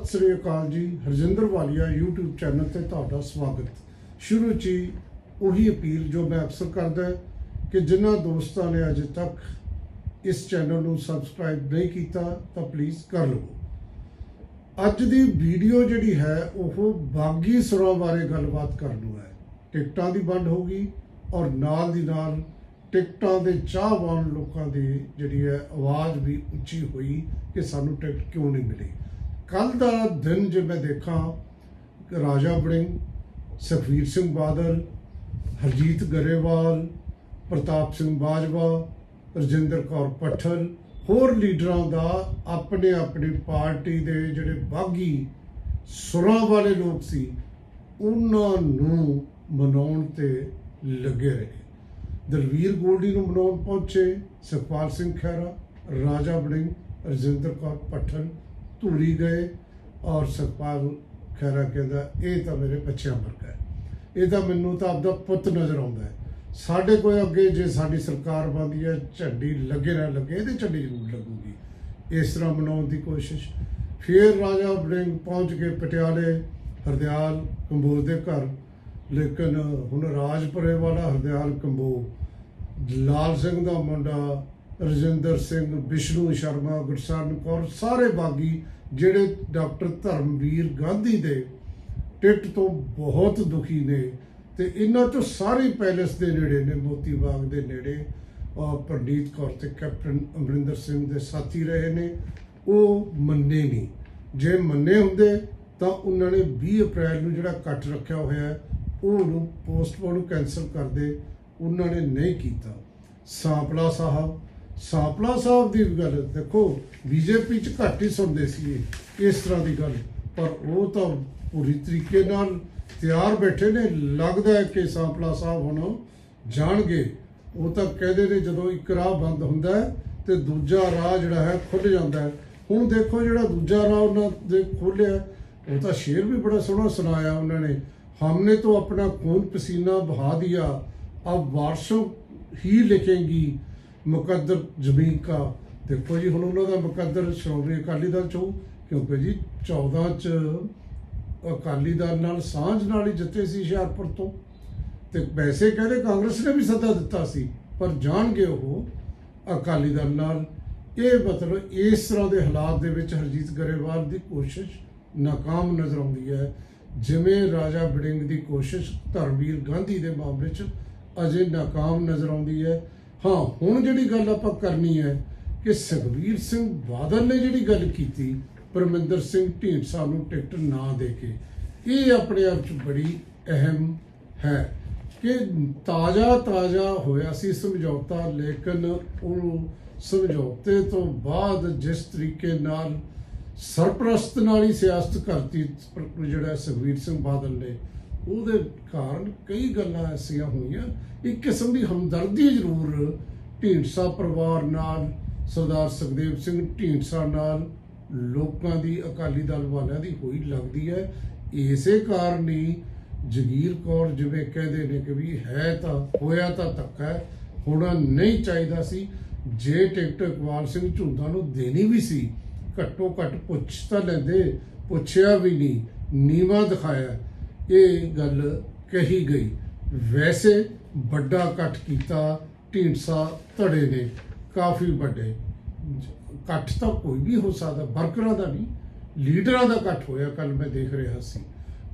ਸਤਿ ਸ੍ਰੀ ਅਕਾਲ ਜੀ, ਹਰਜਿੰਦਰ ਵਾਲੀਆ YouTube channel ਤੇ ਤੁਹਾਡਾ ਸਵਾਗਤ। ਸ਼ੁਰੂ 'ਚ ਹੀ ਉਹੀ ਅਪੀਲ ਜੋ ਮੈਂ ਅਕਸਰ ਕਰਦਾ ਕਿ ਜਿਨ੍ਹਾਂ ਦੋਸਤਾਂ ਨੇ ਅਜੇ ਤੱਕ ਇਸ ਚੈਨਲ ਨੂੰ ਸਬਸਕ੍ਰਾਈਬ ਨਹੀਂ ਕੀਤਾ, ਤਾਂ ਪਲੀਜ਼ ਕਰ ਲਵੋ। ਅੱਜ ਦੀ ਵੀਡੀਓ ਜਿਹੜੀ ਹੈ, ਉਹ ਬਾਗੀ ਸੁਰਾਂ ਬਾਰੇ ਗੱਲਬਾਤ ਕਰਨ ਨੂੰ ਹੈ। ਟਿਕਟਾਂ ਦੀ ਵੰਡ ਹੋਗੀ ਔਰ ਨਾਲ ਦੀ ਨਾਲ ਟਿਕਟਾਂ ਦੇ ਚਾਹਵਾਨ ਲੋਕਾਂ ਦੀ ਜਿਹੜੀ ਹੈ ਆਵਾਜ਼ ਵੀ ਉੱਚੀ ਹੋਈ ਕਿ ਸਾਨੂੰ ਟਿਕਟ ਕਿਉਂ ਨਹੀਂ ਮਿਲੀ। ਕੱਲ ਦਾ ਦਿਨ ਜੇ ਮੈਂ ਦੇਖਾਂ, ਰਾਜਾ ਬੜਿੰਗ ਸੁਖਬੀਰ ਸਿੰਘ ਬਾਦਲ, ਹਰਜੀਤ ਗਰੇਵਾਲ, ਪ੍ਰਤਾਪ ਸਿੰਘ ਬਾਜਵਾ, ਰਜਿੰਦਰ ਕੌਰ ਪੱਠਲ, ਹੋਰ ਲੀਡਰਾਂ ਦਾ ਆਪਣੇ ਆਪਣੀ ਪਾਰਟੀ ਦੇ ਜਿਹੜੇ ਬਾਗੀ ਸੁਰਾਂ ਵਾਲੇ ਲੋਕ ਸੀ, ਉਹਨਾਂ ਨੂੰ ਮਨਾਉਣ ਤੇ ਲੱਗੇ ਰਹੇ। ਦਲਵੀਰ ਗੋਲਡੀ ਨੂੰ ਮਨਾਉਣ ਪਹੁੰਚੇ, ਸੁਖਪਾਲ ਸਿੰਘ ਖਹਿਰਾ, ਰਾਜਾ ਬੜਿੰਗ ਰਜਿੰਦਰ ਕੌਰ ਪੱਠਲ ਧੂਰੀ ਗਏ ਔਰ ਸੁਖਪਾਲ ਖਹਿਰਾ ਕਹਿੰਦਾ, ਇਹ ਤਾਂ ਮੇਰੇ ਬੱਚਿਆਂ ਵਰਗਾ ਹੈ। ਇਹ ਤਾਂ ਮੈਨੂੰ ਤਾਂ ਆਪਦਾ ਪੁੱਤ ਨਜ਼ਰ ਆਉਂਦਾ ਹੈ। ਸਾਡੇ ਕੋਈ ਅੱਗੇ ਜੇ ਸਾਡੀ ਸਰਕਾਰ ਬਣਦੀ ਹੈ, ਝੰਡੀ ਲੱਗੇ ਨਾ ਲੱਗੇ, ਇਹਦੇ ਝੰਡੀ ਜ਼ਰੂਰ ਲੱਗੂਗੀ। ਇਸ ਤਰ੍ਹਾਂ ਮਨਾਉਣ ਦੀ ਕੋਸ਼ਿਸ਼। ਫਿਰ ਰਾਜਾ ਵੜਿੰਗ ਪਹੁੰਚ ਕੇ ਪਟਿਆਲੇ, ਹਰਦਿਆਲ ਕੰਬੋਜ ਦੇ ਘਰ। ਲੇਕਿਨ ਹੁਣ ਰਾਜਪੁਰੇ ਵਾਲਾ ਹਰਦਿਆਲ ਕੰਬੋ ਲਾਲ ਸਿੰਘ ਦਾ ਮੁੰਡਾ ਰਜਿੰਦਰ ਸਿੰਘ, ਵਿਸ਼ਨੂੰ ਸ਼ਰਮਾ, ਗੁਰਸਰਨ ਕੌਰ ਸਾਰੇ ਬਾਗੀ ਜਿਹੜੇ ਡਾਕਟਰ ਧਰਮਵੀਰ ਗਾਂਧੀ ਦੇ ਟਿਕਟ ਤੋਂ ਬਹੁਤ ਦੁਖੀ ਨੇ ਤੇ ਇਹਨਾਂ ਚੋਂ ਸਾਰੇ ਪੈਲੇਸ ਦੇ ਨੇੜੇ ਨੇ, ਮੋਤੀ ਬਾਗ ਦੇ ਨੇੜੇ ਔਰ ਪ੍ਰਨੀਤ ਕੌਰ ਤੇ ਕੈਪਟਨ ਅਮਰਿੰਦਰ ਸਿੰਘ ਦੇ ਸਾਥੀ ਰਹੇ ਨੇ, ਉਹ ਮੰਨੇ ਨਹੀਂ। ਜੇ ਮੰਨੇ ਹੁੰਦੇ ਤਾਂ ਉਹਨਾਂ ਨੇ 20 ਅਪ੍ਰੈਲ ਨੂੰ ਜਿਹੜਾ ਕੱਟ ਰੱਖਿਆ ਹੋਇਆ ਹੈ, ਉਹਨੂੰ ਪੋਸਟਪੋਨ ਕੈਂਸਲ ਕਰਦੇ, ਉਹਨਾਂ ਨੇ ਨਹੀਂ ਕੀਤਾ। ਸਾਂਪਲਾ ਸਾਹਿਬ ਸਾਂਪਲਾ ਸਾਹਿਬ ਦੀ ਗੱਲ ਦੇਖੋ ਬੀਜੇਪੀ ਚ ਘੱਟ ਹੀ ਸੁਣਦੇ ਸੀ ਇਹ, ਇਸ ਤਰ੍ਹਾਂ ਦੀ ਗੱਲ ਪਰ ਉਹ ਤਾਂ ਪੂਰੀ ਤਰੀਕੇ ਨਾਲ ਤਿਆਰ ਬੈਠੇ ਨੇ ਲੱਗਦਾ ਹੈ ਕਿ ਸਾਂਪਲਾ ਸਾਹਿਬ ਹੁਣ ਜਾਣਗੇ ਉਹ ਤਾਂ ਕਹਿੰਦੇ ਨੇ ਜਦੋਂ ਇੱਕ ਰਾਹ ਬੰਦ ਹੁੰਦਾ ਹੈ ਤੇ ਦੂਜਾ ਰਾਹ ਜਿਹੜਾ ਹੈ ਖੁੱਲ ਜਾਂਦਾ ਹੈ ਹੁਣ ਦੇਖੋ ਜਿਹੜਾ ਦੂਜਾ ਰਾਹ ਉਹਨਾਂ ਦੇ ਖੋਲਿਆ ਉਹ ਤਾਂ ਸ਼ੇਰ ਵੀ ਬੜਾ ਸੋਹਣਾ ਸੁਣਾਇਆ ਉਹਨਾਂ ਨੇ हमने तो अपना खून पसीना बहा दिया अब वारसों ही लिखेंगी ਮੁਕੱਦਰ ਜ਼ਮੀਨ ਕਾ। ਦੇਖੋ ਜੀ, ਹੁਣ ਉਹਨਾਂ ਦਾ ਮੁਕੱਦਰ ਸ਼੍ਰੋਮਣੀ ਅਕਾਲੀ ਦਲ ਚੋਂ ਕਿਉਂਕਿ ਜੀ 14 ਚ ਅਕਾਲੀ ਦਲ ਨਾਲ ਸਾਂਝ ਨਾਲ ਹੀ ਜਿੱਤੇ ਸੀ ਹੁਸ਼ਿਆਰਪੁਰ ਤੋਂ। ਤੇ ਵੈਸੇ ਕਹਿੰਦੇ ਕਾਂਗਰਸ ਨੇ ਵੀ ਸੱਦਾ ਦਿੱਤਾ ਸੀ, ਪਰ ਜਾਣਗੇ ਉਹ ਅਕਾਲੀ ਦਲ ਨਾਲ। ਇਹ ਮਤਲਬ ਇਸ ਤਰ੍ਹਾਂ ਦੇ ਹਾਲਾਤ ਦੇ ਵਿੱਚ ਹਰਜੀਤ ਗਰੇਵਾਲ ਦੀ ਕੋਸ਼ਿਸ਼ ਨਾਕਾਮ ਨਜ਼ਰ ਆਉਂਦੀ ਹੈ, ਜਿਵੇਂ ਰਾਜਾ ਬੜਿੰਗ ਦੀ ਕੋਸ਼ਿਸ਼ ਧਰਮਵੀਰ ਗਾਂਧੀ ਦੇ ਮਾਮਲੇ 'ਚ ਅਜੇ ਨਾਕਾਮ ਨਜ਼ਰ ਆਉਂਦੀ ਹੈ। ਹਾਂ, ਹੁਣ ਜਿਹੜੀ ਗੱਲ ਆਪਾਂ ਕਰਨੀ ਹੈ ਕਿ ਸੁਖਬੀਰ ਸਿੰਘ ਬਾਦਲ ਨੇ ਜਿਹੜੀ ਗੱਲ ਕੀਤੀ, ਪਰਮਿੰਦਰ ਸਿੰਘ ਢੀਂਡਸਾ ਨੂੰ ਟਿਕਟ ਨਾ ਦੇ ਕੇ, ਇਹ ਆਪਣੇ ਆਪ 'ਚ ਬੜੀ ਅਹਿਮ ਹੈ ਕਿ ਤਾਜ਼ਾ ਤਾਜ਼ਾ ਹੋਇਆ ਸੀ ਸਮਝੌਤਾ, ਲੇਕਿਨ ਉਹ ਸਮਝੌਤੇ ਤੋਂ ਬਾਅਦ ਜਿਸ ਤਰੀਕੇ ਨਾਲ ਸਰਪ੍ਰਸਤ ਨਾਲ ਹੀ ਸਿਆਸਤ ਕਰਤੀ, ਜਿਹੜਾ ਸੁਖਬੀਰ ਸਿੰਘ ਬਾਦਲ ਨੇ ਉਹਦੇ ਕਾਰਨ ਕਈ ਗੱਲਾਂ ਐਸੀਆਂ ਹੋਈਆਂ, ਇੱਕ ਕਿਸਮ ਦੀ ਹਮਦਰਦੀ ਜ਼ਰੂਰ ਢੀਂਡਸਾ ਪਰਿਵਾਰ ਨਾਲ, ਸਰਦਾਰ ਸੁਖਦੇਵ ਸਿੰਘ ਢੀਂਡਸਾ ਨਾਲ ਲੋਕਾਂ ਦੀ ਅਕਾਲੀ ਦਲ ਵਾਲਿਆਂ ਦੀ ਹੋਈ ਲੱਗਦੀ ਹੈ। ਇਸੇ ਕਾਰਨ ਹੀ ਜਗੀਰ ਕੌਰ ਜਿਵੇਂ ਕਹਿੰਦੇ ਨੇ ਕਿ ਵੀ ਹੈ ਤਾਂ, ਹੋਇਆ ਤਾਂ ਧੱਕਾ ਹੋਣਾ ਨਹੀਂ ਚਾਹੀਦਾ ਸੀ। ਜੇ ਟਿਕਟ ਇਕਬਾਲ ਸਿੰਘ ਝੁੰਦਾ ਨੂੰ ਦੇਣੀ ਵੀ ਸੀ, ਘੱਟੋ ਘੱਟ ਪੁੱਛ ਤਾਂ ਲੈਂਦੇ, ਪੁੱਛਿਆ ਵੀ ਨਹੀਂ, ਨੀਵਾ ਦਿਖਾਇਆ। ਇਹ ਗੱਲ ਕਹੀ ਗਈ। ਵੈਸੇ ਵੱਡਾ ਇਕੱਠ ਕੀਤਾ, ਢੀਂਡਸਾ ਧੜੇ ਨੇ, ਕਾਫੀ ਵੱਡੇ। ਇਕੱਠ ਤਾਂ ਕੋਈ ਵੀ ਹੋ ਸਕਦਾ, ਵਰਕਰਾਂ ਦਾ ਨਹੀਂ, ਲੀਡਰਾਂ ਦਾ ਇਕੱਠ ਹੋਇਆ ਕੱਲ ਮੈਂ ਦੇਖ ਰਿਹਾ ਸੀ।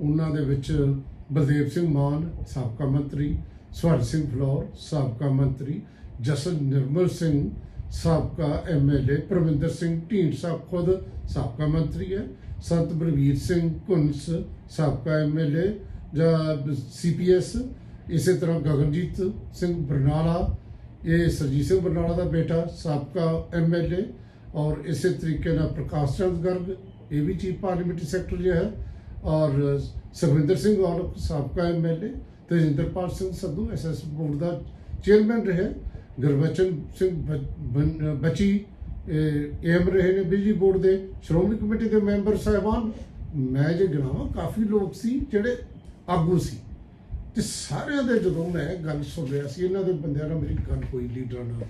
ਉਹਨਾਂ ਦੇ ਵਿੱਚ ਬਲਦੇਵ ਸਿੰਘ ਮਾਨ, ਸਾਬਕਾ ਮੰਤਰੀ ਸਵਰ ਸਿੰਘ ਫਲੋਰ, ਸਾਬਕਾ ਮੰਤਰੀ, ਜਸਨ ਨਿਰਮਲ ਸਿੰਘ, ਸਾਬਕਾ ਐਮਐਲਏ ਪ੍ਰਵਿੰਦਰ ਸਿੰਘ, ਢੀਂਡਸਾ ਖੁਦ ਸਾਬਕਾ ਮੰਤਰੀ ਹੈ। ਸੰਤ ਬਲਵੀਰ ਸਿੰਘ ਕੁੰਸ ਸਾਬਕਾ ਐਮਐਲਏ ਜਾਂ ਸੀਪੀਐਸ ਇਸੇ ਤਰ੍ਹਾਂ ਗਗਨਜੀਤ ਸਿੰਘ ਬਰਨਾਲਾ, ਇਹ ਸਰਜੀਤ ਸਿੰਘ ਬਰਨਾਲਾ ਦਾ ਬੇਟਾ, ਸਾਬਕਾ ਐਮਐਲਏ ਔਰ ਇਸੇ ਤਰੀਕੇ ਨਾਲ ਪ੍ਰਕਾਸ਼ ਚੰਦ ਗਰਗ, ਇਹ ਵੀ ਚੀਫ ਪਾਰਲੀਮੈਂਟਰੀ ਸੈਕਟਰੀ ਹੈ, ਔਰ ਸੁਖਵਿੰਦਰ ਸਿੰਘ ਔਲਖ ਸਾਬਕਾ MLA Tejinderpal Singh Sandhu SS board ਦਾ ਚੇਅਰਮੈਨ ਰਹੇ, ਗੁਰਬਚਨ ਸਿੰਘ ਬ- ਬਨ- ਬੱਚੀ ਏਮ ਰਹੇ ਨੇ ਬਿਜਲੀ ਬੋਰਡ ਦੇ ਸ਼੍ਰੋਮਣੀ ਕਮੇਟੀ ਦੇ ਮੈਂਬਰ ਸਾਹਿਬਾਨ। ਮੈਂ ਜੇ ਗਿਣਾਵਾਂ, ਕਾਫੀ ਲੋਕ ਸੀ ਜਿਹੜੇ ਆਗੂ ਸੀ। ਤੇ ਸਾਰਿਆਂ ਦੇ ਜਦੋਂ ਮੈਂ ਗੱਲ ਸੁਣ ਰਿਹਾ ਸੀ, ਇਹਨਾਂ ਦੇ ਬੰਦਿਆਂ ਨਾਲ ਮੇਰੀ ਗੱਲ ਹੋਈ, ਲੀਡਰਾਂ ਨਾਲ।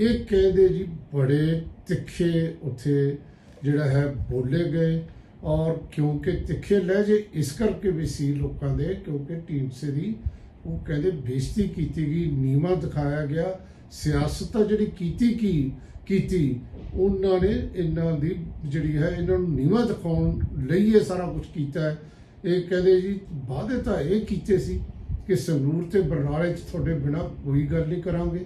ਇਹ ਕਹਿੰਦੇ ਜੀ ਬੜੇ ਤਿੱਖੇ ਉੱਥੇ ਜਿਹੜਾ ਹੈ ਬੋਲੇ ਗਏ ਔਰ ਕਿਉਂਕਿ ਤਿੱਖੇ ਲਹਿਜੇ, ਇਸ ਕਰਕੇ ਵੀ ਸੀ ਲੋਕਾਂ ਦੇ, ਕਿਉਂਕਿ ਢੀਂਡਸੇ ਦੀ ਉਹ ਕਹਿੰਦੇ ਬੇਇੱਜ਼ਤੀ ਕੀਤੀ ਗਈ, ਨੀਵਾ ਦਿਖਾਇਆ ਗਿਆ। ਸਿਆਸਤ ਤਾਂ ਜਿਹੜੀ ਕੀਤੀ ਕੀ ਕੀਤੀ। ਉਹਨਾਂ ਨੇ ਇਹਨਾਂ ਦੀ ਜਿਹੜੀ ਹੈ, ਇਹਨਾਂ ਨੂੰ ਨੀਵਾ ਦਿਖਾਉਣ ਲਈ ਇਹ ਸਾਰਾ ਕੁਝ ਕੀਤਾ ਹੈ। ਇਹ ਕਹਿੰਦੇ ਜੀ, ਵਾਅਦੇ ਤਾਂ ਇਹ ਕੀਤੇ ਸੀ ਕਿ ਸੰਗਰੂਰ ਤੇ ਬਰਨਾਲੇ 'ਚ ਤੁਹਾਡੇ ਬਿਨਾ ਕੋਈ ਗੱਲ ਨਹੀਂ ਕਰਾਂਗੇ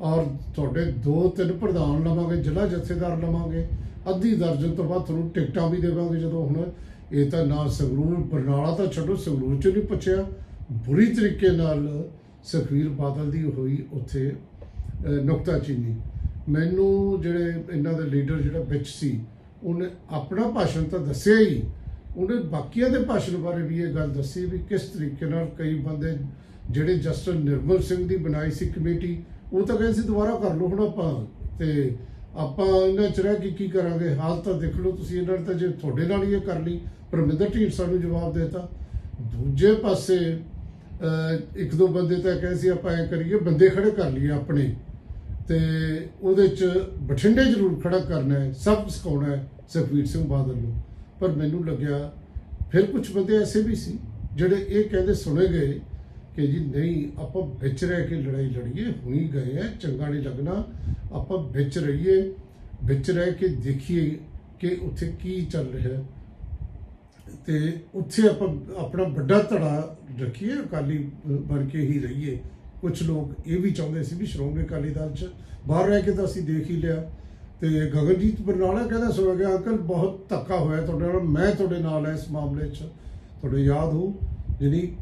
ਔਰ ਤੁਹਾਡੇ ਦੋ ਤਿੰਨ ਪ੍ਰਧਾਨ ਲਵਾਂਗੇ, ਜ਼ਿਲ੍ਹਾ ਜਥੇਦਾਰ ਲਵਾਂਗੇ। ਅੱਧੀ ਦਰਜਨ ਤੋਂ ਬਾਅਦ ਤੁਹਾਨੂੰ ਟਿਕਟਾਂ ਵੀ ਦੇਵਾਂਗੇ ਜਦੋਂ ਹੁਣ ਇਹ ਤਾਂ ਨਾ ਸੰਗਰੂਰ, ਬਰਨਾਲਾ ਤਾਂ ਛੱਡੋ, ਸੰਗਰੂਰ 'ਚ ਨਹੀਂ ਪੁੱਛਿਆ। ਬੁਰੀ ਤਰੀਕੇ ਨਾਲ ਸੁਖਬੀਰ ਬਾਦਲ ਦੀ ਹੋਈ ਉੱਥੇ ਨੁਕਤਾਚੀਨੀ। ਮੈਨੂੰ ਜਿਹੜੇ ਇਹਨਾਂ ਦੇ ਲੀਡਰ ਜਿਹੜਾ ਵਿੱਚ ਸੀ, ਉਹਨੇ ਆਪਣਾ ਭਾਸ਼ਣ ਤਾਂ ਦੱਸਿਆ ਹੀ। ਉਹਨੇ ਬਾਕੀਆਂ ਦੇ ਭਾਸ਼ਣ ਬਾਰੇ ਵੀ ਇਹ ਗੱਲ ਦੱਸੀ ਵੀ ਕਿਸ ਤਰੀਕੇ ਨਾਲ ਕਈ ਬੰਦੇ ਜਿਹੜੇ ਜਸਟਿਸ ਨਿਰਮਲ ਸਿੰਘ ਦੀ ਬਣਾਈ ਸੀ ਕਮੇਟੀ, ਉਹ ਤਾਂ ਕਹਿੰਦੇ ਸੀ ਦੁਬਾਰਾ ਕਰ ਲਓ ਹੁਣ ਆਪਾਂ ਤੇ ਆਪਾਂ ਇਹਨਾਂ ਚ ਰਹਿ ਕੇ ਕੀ ਕਰਾਂਗੇ? ਹਾਲ ਤਾਂ ਦੇਖ ਲਓ ਤੁਸੀਂ, ਇਹਨਾਂ ਨੇ ਤਾਂ ਜੇ ਤੁਹਾਡੇ ਨਾਲ ਹੀ ਇਹ ਕਰ ਲਈ। ਪਰਮਿੰਦਰ ਢੀਂਡਸਾ ਨੂੰ ਜਵਾਬ ਦੇਤਾ। ਦੂਜੇ ਪਾਸੇ ਇੱਕ ਦੋ ਬੰਦੇ ਤਾਂ ਕਹਿੰਦੇ ਸੀ, ਆਪਾਂ ਐ ਕਰੀਏ, ਬੰਦੇ ਖੜੇ ਕਰ ਲਈਏ ਆਪਣੇ। ਤੇ ਉਹਦੇ ਚ ਬਠਿੰਡੇ ਜ਼ਰੂਰ ਖੜਾ ਕਰਨਾ ਹੈ, ਸਭ ਸਿਖਾਉਣਾ ਹੈ, ਸੁਖਬੀਰ ਸਿੰਘ ਬਾਦਲ ਨੂੰ। ਪਰ ਮੈਨੂੰ ਲੱਗਿਆ ਫਿਰ ਕੁਝ ਬੰਦੇ ਐਸੇ ਵੀ ਸੀ ਜਿਹੜੇ ਇਹ ਕਹਿੰਦੇ ਸੁਣੇ ਗਏ ਕਿ ਜੀ ਨਹੀਂ, ਆਪਾਂ ਵਿੱਚ ਰਹਿ ਕੇ ਲੜਾਈ ਲੜੀਏ, ਹੁਣੀ ਗਏ ਆ, ਚੰਗਾ ਨਹੀਂ ਲੱਗਣਾ, ਆਪਾਂ ਵਿੱਚ ਰਹੀਏ, ਵਿੱਚ ਰਹਿ ਕੇ ਦੇਖੀਏ ਕਿ ਉੱਥੇ ਕੀ ਚੱਲ ਰਿਹਾ। ਹੈ ਤੇ ਉੱਥੇ ਆਪਾਂ ਆਪਣਾ ਵੱਡਾ ਧੜਾ ਰੱਖੀਏ, ਅਕਾਲੀ ਬਣ ਕੇ ਹੀ ਰਹੀਏ। ਕੁਝ ਲੋਕ ਇਹ ਵੀ ਚਾਹੁੰਦੇ ਸੀ ਵੀ ਸ਼੍ਰੋਮਣੀ ਅਕਾਲੀ ਦਲ ਚ ਬਾਹਰ ਰਹਿ ਕੇ ਤਾਂ ਅਸੀਂ ਦੇਖ ਹੀ ਲਿਆ। ਤੇ ਗਗਨਜੀਤ ਬਰਨਾਲਾ ਕਹਿੰਦਾ ਸੁਣ ਗਿਆ, ਅੰਕਲ, ਬਹੁਤ ਧੱਕਾ ਹੋਇਆ ਤੁਹਾਡੇ ਨਾਲ, ਮੈਂ ਤੁਹਾਡੇ ਨਾਲ ਹਾਂ ਇਸ ਮਾਮਲੇ 'ਚ। ਤੁਹਾਡੇ ਯਾਦ ਹੋ? ਜਿਹੜੀ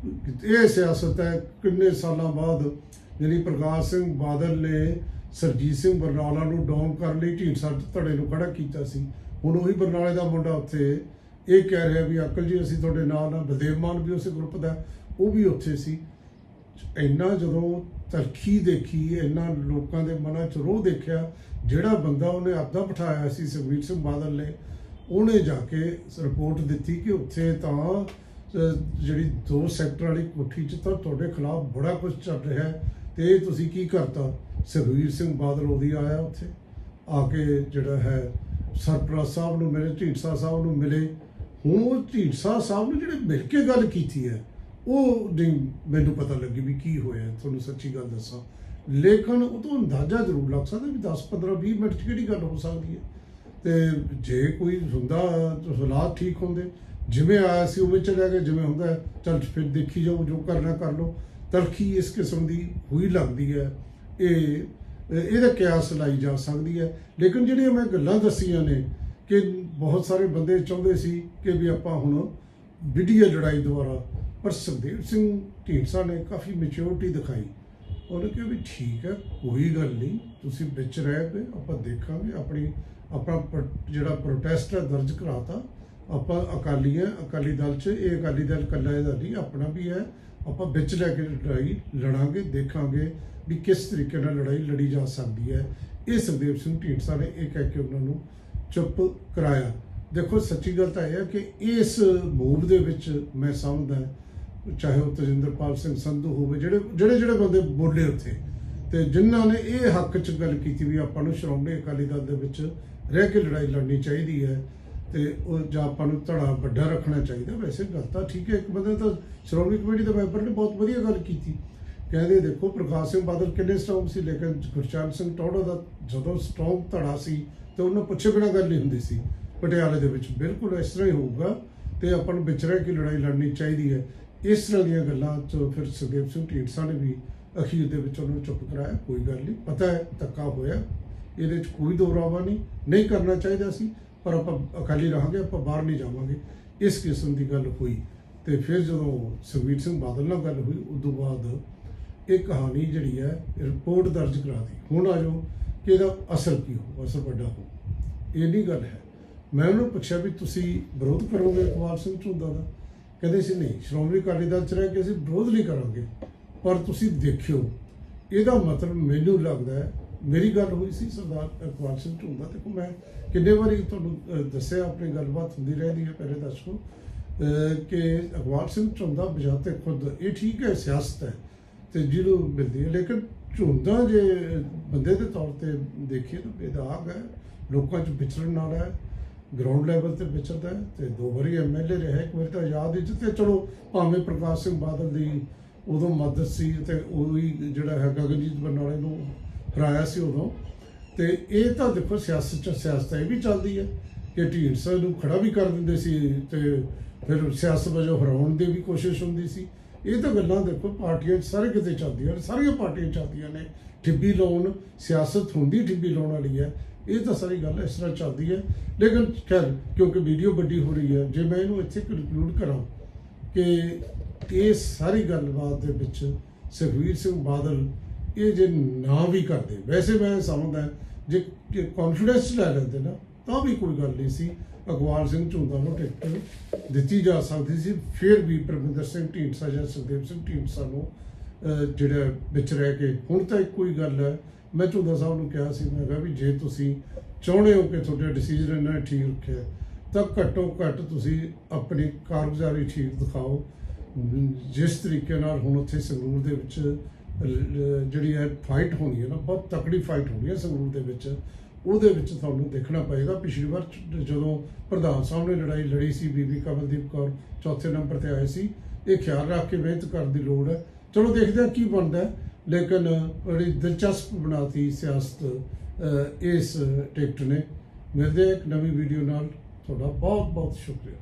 ਇਹ ਸਿਆਸਤ ਹੈ, ਕਿੰਨੇ ਸਾਲਾਂ ਬਾਅਦ ਜਿਹੜੀ ਪ੍ਰਕਾਸ਼ ਸਿੰਘ ਬਾਦਲ ਨੇ ਸਰਜੀਤ ਸਿੰਘ ਬਰਨਾਲਾ ਨੂੰ ਡਾਊਨ ਕਰਨ ਲਈ ਢੀਂਡਸਾ ਧੜੇ ਨੂੰ ਖੜਾ ਕੀਤਾ ਸੀ। ਹੁਣ ਉਹੀ ਬਰਨਾਲੇ ਦਾ ਮੁੰਡਾ ਉੱਥੇ ਇਹ ਕਹਿ ਰਿਹਾ ਵੀ, ਅੰਕਲ ਜੀ, ਅਸੀਂ ਤੁਹਾਡੇ ਨਾਲ ਨਾਲ ਬਲਦੇਵ ਮਾਨ ਵੀ ਉਸੇ ਗਰੁੱਪ ਦਾ, ਉਹ ਵੀ ਉੱਥੇ ਸੀ। ਇੰਨਾ ਜਦੋਂ ਤਰਖੀ ਦੇਖੀ, ਇੰਨਾ ਲੋਕਾਂ ਦੇ ਮਨਾਂ 'ਚ ਰੋਹ ਦੇਖਿਆ, ਜਿਹੜਾ ਬੰਦਾ ਉਹਨੇ ਆਪਦਾ ਬਿਠਾਇਆ ਸੀ ਸੁਖਬੀਰ ਸਿੰਘ ਬਾਦਲ ਨੇ, ਉਹਨੇ ਜਾ ਕੇ ਰਿਪੋਰਟ ਦਿੱਤੀ ਕਿ ਉੱਥੇ ਤਾਂ ਜਿਹੜੀ ਦੋ ਸੈਕਟਰ ਵਾਲੀ ਕੋਠੀ 'ਚ ਤਾਂ ਤੁਹਾਡੇ ਖਿਲਾਫ ਬੜਾ ਕੁਝ ਚੱਲ ਰਿਹਾ ਹੈ, ਤੇ ਇਹ ਤੁਸੀਂ ਕੀ ਕਰਤਾ? ਸੁਖਬੀਰ ਸਿੰਘ ਬਾਦਲ ਉਹਦੀ ਆਇਆ ਉੱਥੇ, ਆ ਕੇ ਜਿਹੜਾ ਹੈ, ਸਰਪ੍ਰਸਤ ਸਾਹਿਬ ਨੂੰ ਮਿਲੇ, ਢੀਂਡਸਾ ਸਾਹਿਬ ਨੂੰ ਮਿਲੇ। ਹੁਣ ਉਹ ਢੀਂਡਸਾ ਸਾਹਿਬ ਨੇ ਜਿਹੜੇ ਮਿਲ ਕੇ ਗੱਲ ਕੀਤੀ ਹੈ ਉਹ ਨਹੀਂ ਮੈਨੂੰ ਪਤਾ ਲੱਗੀ ਵੀ ਕੀ ਹੋਇਆ ਤੁਹਾਨੂੰ ਸੱਚੀ ਗੱਲ ਦੱਸਾਂ। ਲੇਕਿਨ ਉਹ ਤੋਂ ਅੰਦਾਜ਼ਾ ਜ਼ਰੂਰ ਲੱਗ ਸਕਦਾ ਵੀ 10 15 20 ਮਿੰਟ 'ਚ ਕਿਹੜੀ ਗੱਲ ਹੋ ਸਕਦੀ ਹੈ। ਤੇ ਜੇ ਕੋਈ ਹੁੰਦਾ ਹਾਲਾਤ ਠੀਕ ਹੁੰਦੇ। ਜਿਵੇਂ ਆਇਆ ਸੀ ਉਵੇਂ ਚੱਲਿਆ ਗਿਆ ਜਿਵੇਂ ਹੁੰਦਾ ਹੈ, ਚੱਲ ਫਿਰ ਦੇਖੀ ਜਾਓ ਜੋ ਕਰਨਾ ਕਰ ਲਓ। ਤਲਖੀ ਇਸ ਕਿਸਮ ਦੀ ਹੋਈ ਲੱਗਦੀ ਹੈ। ਇਹ ਇਹਦਾ ਕਿਆਸ ਲਾਈ ਜਾ ਸਕਦੀ ਹੈ। ਲੇਕਿਨ ਜਿਹੜੀਆਂ ਮੈਂ ਗੱਲਾਂ ਦੱਸੀਆਂ ਨੇ ਕਿ ਬਹੁਤ ਸਾਰੇ ਬੰਦੇ ਚਾਹੁੰਦੇ ਸੀ ਕਿ ਵੀ ਆਪਾਂ ਹੁਣ ਵਿਡੀਓ ਲੜਾਈ ਦੁਆਰਾ ਪਰ ਸੁਖਦੇਵ ਸਿੰਘ ਢੀਂਡਸਾ ਨੇ ਕਾਫੀ ਮੈਚੁਰਿਟੀ ਦਿਖਾਈ। ਉਹਨੇ ਕਿਹਾ ਵੀ ਠੀਕ ਹੈ, ਕੋਈ ਗੱਲ ਨਹੀਂ, ਤੁਸੀਂ ਵਿੱਚ ਰਹਿ ਪਏ, ਆਪਾਂ ਦੇਖਾਂਗੇ, ਆਪਣੀ ਆਪਣਾ ਪ੍ਰੋ- ਜਿਹੜਾ ਪ੍ਰੋਟੈਸਟ ਹੈ, ਦਰਜ ਕਰਾਤਾ। ਆਪਾਂ ਅਕਾਲੀ ਹੈ, ਅਕਾਲੀ ਦਲ 'ਚ, ਇਹ ਅਕਾਲੀ ਦਲ ਇਕੱਲਾ ਇਹਦਾ ਨਹੀਂ, ਆਪਣਾ ਵੀ ਹੈ। ਆਪਾਂ ਵਿੱਚ ਲੈ ਕੇ ਲੜਾਈ, ਲੜਾਂਗੇ, ਦੇਖਾਂਗੇ ਵੀ ਕਿਸ ਤਰੀਕੇ ਨਾਲ ਲੜਾਈ ਲੜੀ ਜਾ ਸਕਦੀ ਹੈ। ਇਹ ਸੁਖਦੇਵ ਸਿੰਘ ਢੀਂਡਸਾ ਨੇ ਇਹ ਕਹਿ ਕੇ ਉਹਨਾਂ ਨੂੰ ਚੁੱਪ ਕਰਾਇਆ। ਦੇਖੋ, ਸੱਚੀ ਗੱਲ ਤਾਂ ਇਹ ਹੈ ਕਿ ਇਸ ਮੂਵ ਦੇ ਵਿੱਚ ਮੈਂ ਸਮਝਦਾ ਚਾਹੇ ਉਹ ਤਜਿੰਦਰਪਾਲ ਸਿੰਘ ਸੰਧੂ ਹੋਵੇ, ਜਿਹੜੇ ਜਿਹੜੇ ਜਿਹੜੇ ਬੰਦੇ ਬੋਲੇ ਉੱਥੇ, ਤੇ ਜਿਨ੍ਹਾਂ ਨੇ ਇਹ ਹੱਕ 'ਚ ਗੱਲ ਕੀਤੀ ਵੀ ਆਪਾਂ ਨੂੰ ਸ਼੍ਰੋਮਣੀ ਅਕਾਲੀ ਦਲ ਦੇ ਵਿੱਚ ਰਹਿ ਕੇ ਲੜਾਈ ਲੜਨੀ ਚਾਹੀਦੀ ਹੈ, ਤੇ ਉਹ ਜਾਂ ਆਪਾਂ ਨੂੰ ਧੜਾ ਵੱਡਾ ਰੱਖਣਾ ਚਾਹੀਦਾ, ਵੈਸੇ ਗੱਲ ਤਾਂ ਠੀਕ ਹੈ। ਇੱਕ ਬੰਦੇ ਤਾਂ ਸ਼੍ਰੋਮਣੀ ਕਮੇਟੀ ਦੇ ਮੈਂਬਰ ਨੇ ਬਹੁਤ ਵਧੀਆ ਗੱਲ ਕੀਤੀ। ਕਹਿੰਦੇ ਦੇਖੋ, ਪ੍ਰਕਾਸ਼ ਸਿੰਘ ਬਾਦਲ ਕਿੰਨੇ ਸਟਰੋਂਗ ਸੀ, ਲੇਕਿਨ ਗੁਰਚਰਨ ਸਿੰਘ ਟੌੜਾ ਦਾ ਜਦੋਂ ਸਟਰੋਂਗ ਧੜਾ ਸੀ, ਤੇ ਉਹਨਾਂ ਪੁੱਛੇ ਬਿਨਾਂ ਗੱਲ ਨਹੀਂ ਹੁੰਦੀ ਸੀ। ਪਟਿਆਲੇ ਦੇ ਵਿੱਚ ਬਿਲਕੁਲ ਇਸ ਤਰ੍ਹਾਂ ਹੀ ਹੋਊਗਾ, ਤੇ ਆਪਾਂ ਨੂੰ ਵਿਚਰੇ ਕੇ ਲੜਾਈ ਲੜਨੀ ਚਾਹੀਦੀ ਹੈ। ਇਸ ਤਰ੍ਹਾਂ ਦੀਆਂ ਗੱਲਾਂ 'ਚ ਫਿਰ ਸੁਖਦੇਵ ਸਿੰਘ ਢੀਂਡਸਾ ਨੇ ਵੀ ਅਖੀਰ ਦੇ ਵਿੱਚ ਉਹਨੂੰ ਚੁੱਪ ਕਰਾਇਆ, ਕੋਈ ਗੱਲ ਨਹੀਂ, ਪਤਾ ਹੈ, ਧੱਕਾ ਹੋਇਆ। ਇਹਦੇ 'ਚ ਕੋਈ ਦੋਰਾਵਾ ਨਹੀਂ ਨਹੀਂ ਕਰਨਾ ਚਾਹੀਦਾ ਸੀ, ਪਰ ਆਪਾਂ ਅਕਾਲੀ ਰਹਾਂਗੇ, ਆਪਾਂ ਬਾਹਰ ਨਹੀਂ ਜਾਵਾਂਗੇ। ਇਸ ਕਿਸਮ ਦੀ ਗੱਲ ਹੋਈ ਤੇ ਫਿਰ ਜਦੋਂ ਸੁਖਬੀਰ ਸਿੰਘ ਬਾਦਲ ਨਾਲ ਗੱਲ ਹੋਈ ਉਸ ਤੋਂ ਬਾਅਦ ਇਹ ਕਹਾਣੀ ਜਿਹੜੀ ਹੈ, ਰਿਪੋਰਟ ਦਰਜ ਕਰਾ ਦੀ ਹੁਣ ਆ ਜਾਓ ਕਿ ਇਹਦਾ ਅਸਰ ਕੀ ਹੋ ਅਸਰ ਵੱਡਾ ਹੋ ਇਹ ਨਹੀਂ ਗੱਲ ਹੈ। ਮੈਂ ਉਹਨੂੰ ਪੁੱਛਿਆ ਵੀ ਤੁਸੀਂ ਵਿਰੋਧ ਕਰੋਗੇ ਇਕਬਾਲ ਸਿੰਘ ਝੁੰਦਾ ਦਾ? ਕਹਿੰਦੇ ਸੀ ਨਹੀਂ। ਸ਼੍ਰੋਮਣੀ ਅਕਾਲੀ ਦਲ ਚ ਰਹਿ ਕੇ ਅਸੀਂ ਵਿਰੋਧ ਨਹੀਂ ਕਰਾਂਗੇ। ਪਰ ਤੁਸੀਂ ਦੇਖਿਓ, ਇਹਦਾ ਮਤਲਬ ਮੈਨੂੰ ਲੱਗਦਾ ਹੈ, ਮੇਰੀ ਗੱਲ ਹੋਈ ਸੀ ਸਰਦਾਰ ਇਕਬਾਲ ਸਿੰਘ ਝੁੰਦਾ ਤੇ ਮੈਂ ਕਿੰਨੇ ਵਾਰੀ ਤੁਹਾਨੂੰ ਦੱਸਿਆ, ਆਪਣੀ ਗੱਲਬਾਤ ਹੁੰਦੀ ਰਹਿੰਦੀ ਹੈ, ਪਹਿਲੇ ਦੱਸੋ ਕਿ ਇਕਬਾਲ ਸਿੰਘ ਝੁੰਦਾ ਬਜਾਤੇ ਖੁਦ, ਇਹ ਠੀਕ ਹੈ, ਸਿਆਸਤ ਹੈ, ਤੇ ਜਿਹਨੂੰ ਮਿਲਦੀ ਹੈ। ਲੇਕਿਨ ਝੁੰਦਾ ਜੇ ਬੰਦੇ ਦੇ ਤੌਰ ਤੇ ਦੇਖੀਏ ਤਾਂ ਬੇਦਾਗ ਹੈ, ਲੋਕਾਂ 'ਚ ਵਿਚਰਨ ਵਾਲਾ ਹੈ ਗਰਾਊਂਡ ਲੈਵਲ ਤੇ ਵਿਚਰਦਾ ਹੈ ਤੇ ਦੋ ਵਾਰੀ ਐਮਐਲਏ ਰਿਹਾ ਇੱਕ ਵਾਰੀ ਤਾਂ ਯਾਦ ਵਿੱਚ ਤੇ ਚਲੋ ਭਾਵੇਂ ਪ੍ਰਕਾਸ਼ ਸਿੰਘ ਬਾਦਲ ਦੀ ਉਦੋਂ ਮਦਦ ਸੀ ਤੇ ਉਹ ਹੀ ਜਿਹੜਾ ਹੈ ਗਗਨਜੀਤ ਬਰਨਾਲੇ ਨੂੰ ਹਰਾਇਆ ਸੀ ਉਦੋਂ। ਤੇ ਇਹ ਤਾਂ ਦੇਖੋ ਸਿਆਸਤ ਚ ਸਿਆਸਤ ਇਹ ਵੀ ਚੱਲਦੀ ਹੈ ਕਿ ਢੀਂਡਸਾ ਨੂੰ ਖੜਾ ਵੀ ਕਰ ਦਿੰਦੇ ਸੀ ਤੇ ਫਿਰ ਸਿਆਸਤ ਵਜੋਂ ਹਰਾਉਣ ਦੀ ਵੀ ਕੋਸ਼ਿਸ਼ ਹੁੰਦੀ ਸੀ। ਇਹ ਤਾਂ ਗੱਲਾਂ ਦੇਖੋ ਪਾਰਟੀਆਂ 'ਚ ਸਾਰੇ ਕਿਤੇ ਚੱਲਦੀਆਂ ਨੇ, ਸਾਰੀਆਂ ਪਾਰਟੀਆਂ ਚੱਲਦੀਆਂ ਨੇ। ਠਿੱਬੀ ਲਾਉਣ, ਸਿਆਸਤ ਹੁੰਦੀ ਠਿੱਬੀ ਲਾਉਣ ਵਾਲੀ ਹੈ। ਇਹ ਤਾਂ ਸਾਰੀ ਗੱਲ ਇਸ ਤਰ੍ਹਾਂ ਚੱਲਦੀ ਹੈ। ਲੇਕਿਨ ਖੈਰ, ਕਿਉਂਕਿ ਵੀਡੀਓ ਵੱਡੀ ਹੋ ਰਹੀ ਹੈ, ਜੇ ਮੈਂ ਇਹਨੂੰ ਇੱਥੇ ਕਨਕਲੂਡ ਕਰਾਂ ਕਿ ਇਹ ਸਾਰੀ ਗੱਲਬਾਤ ਦੇ ਵਿੱਚ ਸੁਖਵੀਰ ਸਿੰਘ ਬਾਦਲ ਇਹ ਜੇ ਨਾ ਵੀ ਕਰਦੇ, ਵੈਸੇ ਮੈਂ ਸਮਝਦਾ ਜੇ ਕੌਨਫੀਡੈਂਸ ਲੈ ਲੈਂਦੇ ਨਾ, ਤਾਂ ਵੀ ਕੋਈ ਗੱਲ ਨਹੀਂ ਸੀ। ਅਗਵਾਲ ਸਿੰਘ ਝੁੰਦਾ ਨੂੰ ਟਿਕਟ ਦਿੱਤੀ ਜਾ ਸਕਦੀ ਸੀ। ਫਿਰ ਵੀ ਪਰਮਿੰਦਰ ਸਿੰਘ ਢੀਂਡਸਾ ਜਾਂ ਸੁਖਦੇਵ ਸਿੰਘ ਢੀਂਡਸਾ ਨੂੰ ਜਿਹੜਾ ਵਿੱਚ ਰਹਿ ਕੇ ਹੁਣ ਤਾਂ ਇੱਕੋ ਹੀ ਗੱਲ ਹੈ। ਮੈਂ ਝੁੰਦਾ ਸਾਹਿਬ ਨੂੰ ਕਿਹਾ ਸੀ, ਮੈਂ ਕਿਹਾ ਵੀ ਜੇ ਤੁਸੀਂ ਚਾਹੁੰਦੇ ਹੋ ਕਿ ਤੁਹਾਡਾ ਡਿਸੀਜਨ ਇਹਨਾਂ ਨੇ ਠੀਕ ਰੱਖਿਆ, ਤਾਂ ਘੱਟੋ ਘੱਟ ਤੁਸੀਂ ਆਪਣੀ ਕਾਰਗੁਜ਼ਾਰੀ ਠੀਕ ਦਿਖਾਓ। ਜਿਸ ਤਰੀਕੇ ਨਾਲ ਹੁਣ ਉੱਥੇ ਸੰਗਰੂਰ ਦੇ ਵਿੱਚ ਜਿਹੜੀ ਹੈ ਫਾਈਟ ਹੋਣੀ ਹੈ ਨਾ, ਬਹੁਤ ਤਕੜੀ ਫਾਈਟ ਹੋਣੀ ਹੈ ਸੰਗਰੂਰ ਦੇ ਵਿੱਚ, ਉਹਦੇ ਵਿੱਚ ਤੁਹਾਨੂੰ ਦੇਖਣਾ ਪਏਗਾ। ਪਿਛਲੀ ਵਾਰ ਜਦੋਂ ਪ੍ਰਧਾਨ ਸਾਹਿਬ ਨੇ ਲੜਾਈ ਲੜੀ ਸੀ, ਬੀਬੀ ਕਮਲਦੀਪ ਕੌਰ ਚੌਥੇ ਨੰਬਰ ਤੇ ਆਏ ਸੀ, ਇਹ ਖਿਆਲ ਰੱਖ ਕੇ ਮਿਹਨਤ ਕਰਨ ਦੀ ਲੋੜ ਹੈ। ਚਲੋ ਦੇਖਦੇ ਹਾਂ ਕੀ ਬਣਦਾ ਲੇਕਿਨ ਬੜੀ ਦਿਲਚਸਪ ਬਣਾਤੀ ਸਿਆਸਤ ਇਸ ਟਿਕਟ ਨੇ। ਮਿਲਦੇ ਹਾਂ ਇੱਕ ਨਵੀਂ ਵੀਡੀਓ ਨਾਲ। ਤੁਹਾਡਾ ਬਹੁਤ ਬਹੁਤ ਸ਼ੁਕਰੀਆ।